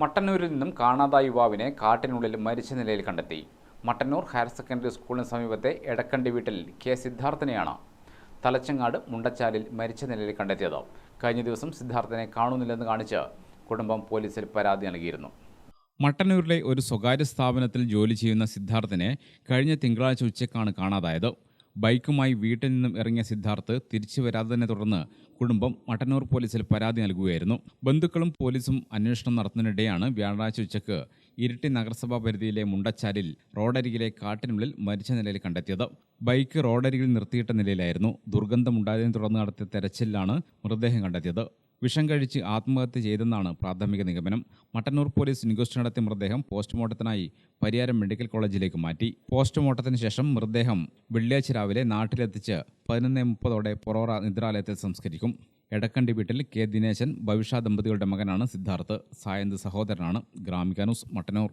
മട്ടന്നൂരിൽ നിന്നും കാണാതായ യുവാവിനെ കാട്ടിനുള്ളിൽ മരിച്ച നിലയിൽ കണ്ടെത്തി. മട്ടന്നൂർ ഹയർ സെക്കൻഡറി സ്കൂളിന് സമീപത്തെ എടക്കണ്ടി വീട്ടിൽ കെ സിദ്ധാർത്ഥനെയാണ് തലച്ചങ്ങാട് മുണ്ടച്ചാലിൽ മരിച്ച നിലയിൽ കണ്ടെത്തിയത്. കഴിഞ്ഞ ദിവസം സിദ്ധാർത്ഥനെ കാണുന്നില്ലെന്ന് കാണിച്ച് കുടുംബം പോലീസിൽ പരാതി നൽകിയിരുന്നു. മട്ടന്നൂരിലെ ഒരു സ്വകാര്യ സ്ഥാപനത്തിൽ ജോലി ചെയ്യുന്ന സിദ്ധാർത്ഥനെ കഴിഞ്ഞ തിങ്കളാഴ്ച ഉച്ചയ്ക്കാണ് കാണാതായത്. ബൈക്കുമായി വീട്ടിൽ നിന്നും ഇറങ്ങിയ സിദ്ധാർത്ഥ് തിരിച്ചു വരാത്തതിനെ തുടർന്ന് കുടുംബം മട്ടന്നൂർ പോലീസിൽ പരാതി നൽകുകയായിരുന്നു. ബന്ധുക്കളും പോലീസും അന്വേഷണം നടത്തുന്നതിനിടെയാണ് വ്യാഴാഴ്ച ഉച്ചയ്ക്ക് ഇരിട്ടി നഗരസഭാ പരിധിയിലെ മുണ്ടച്ചാലിൽ റോഡരികിലെ കാട്ടിനുള്ളിൽ മരിച്ച നിലയിൽ കണ്ടെത്തിയത്. ബൈക്ക് റോഡരികിൽ നിർത്തിയിട്ട നിലയിലായിരുന്നു. ദുർഗന്ധമുണ്ടായതിനെ തുടർന്ന് നടത്തിയ തെരച്ചിലാണ് മൃതദേഹം കണ്ടെത്തിയത്. വിഷം കഴിച്ച് ആത്മഹത്യ ചെയ്തെന്നാണ് പ്രാഥമിക നിഗമനം. മട്ടന്നൂർ പോലീസ് ഇൻക്വസ്റ്റ് നടത്തിയ മൃതദേഹം പോസ്റ്റ്മോർട്ടത്തിനായി പരിയാരം മെഡിക്കൽ കോളേജിലേക്ക് മാറ്റി. പോസ്റ്റ്മോർട്ടത്തിന് ശേഷം മൃതദേഹം വെള്ളിയാഴ്ച രാവിലെ നാട്ടിലെത്തിച്ച് പതിനൊന്ന് മുപ്പതോടെ പൊറോറ നിദ്രാലയത്തിൽ സംസ്കരിക്കും. എടക്കണ്ടി വീട്ടിൽ കെ. ദിനേശൻ ഭവിഷ ദമ്പതികളുടെ മകനാണ് സിദ്ധാർത്ഥ് സായന്ത് സഹോദരനാണ്. ഗ്രാമിക ന്യൂസ് മട്ടന്നൂർ.